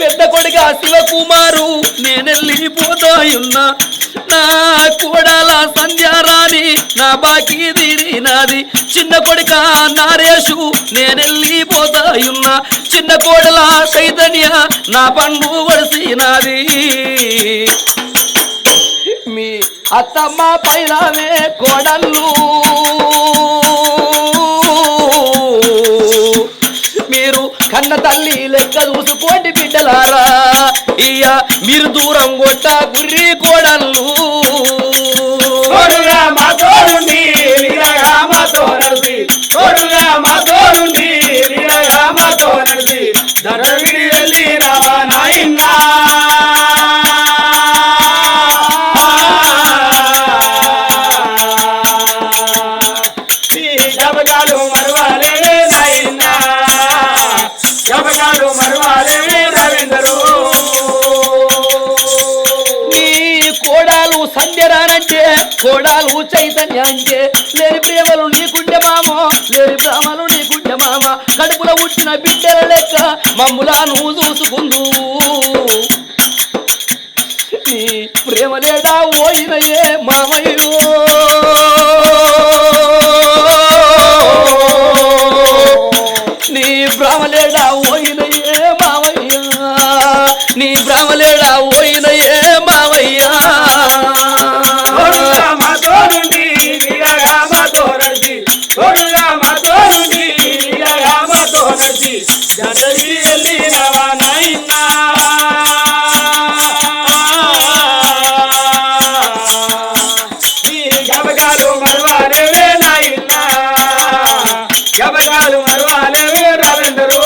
పెద్ద కొడుక శివకుమారు నేనెళ్ళిపోతాయున్నా నా కోడల సంధ్యారాణి నా బాకీ తీరినాది చిన్న కొడుక నారేషు నేనెళ్ళిపోతాయున్నా చిన్న కోడల చైతన్య నా పండు వడిసినాది మీ అత్తమ్మ పైన కోడళ్ళు కన్న తల్లి లెక్క చూసుకోండి బిడ్డలారా. ఇయ్య మీరు దూరం కొట్ట గుర్రి కోడళ్ళు. తోడుగా మా వెళ్ళి రావా నాయన్నా సంధ్యరానంటే కోడాలు చైతన్య అంటే లేని ప్రేమలు నీకుండే మామ లేని ప్రేమలు నీకుండే మామ. కడుపులో పుట్టిన బిడ్డల లెక్క మమ్ములా నువ్వు చూసుకుందు. నీ ప్రేమ లేదా ఓయినయే మామయ్యో. గబగాలు మరవాలేవే రవీందరు.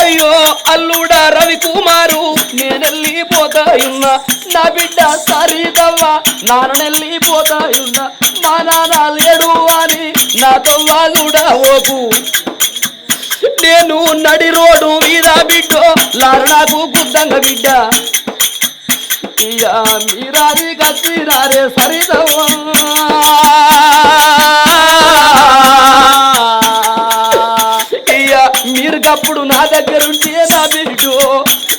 అయ్యో అల్లుడా రవి కుమారు నేనెళ్ళిపోతాయున్నా నా బిడ్డ సరితవ్వ నాన్న నెల్లిపోతాయున్నా మా నాన్న లేడు అని నాతో వాదుడా ఓకు నేను నడి రోడ్డు మీద బిడ్డో లారు నాకు గుద్దంగ బిడ్డ. ఇయ్యా మీరాది కచ్చిరారే సరితవ్వ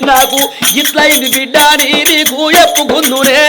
నాకు ఇట్లయింది బిడ్డ అని నీకు చెప్పుకుందునే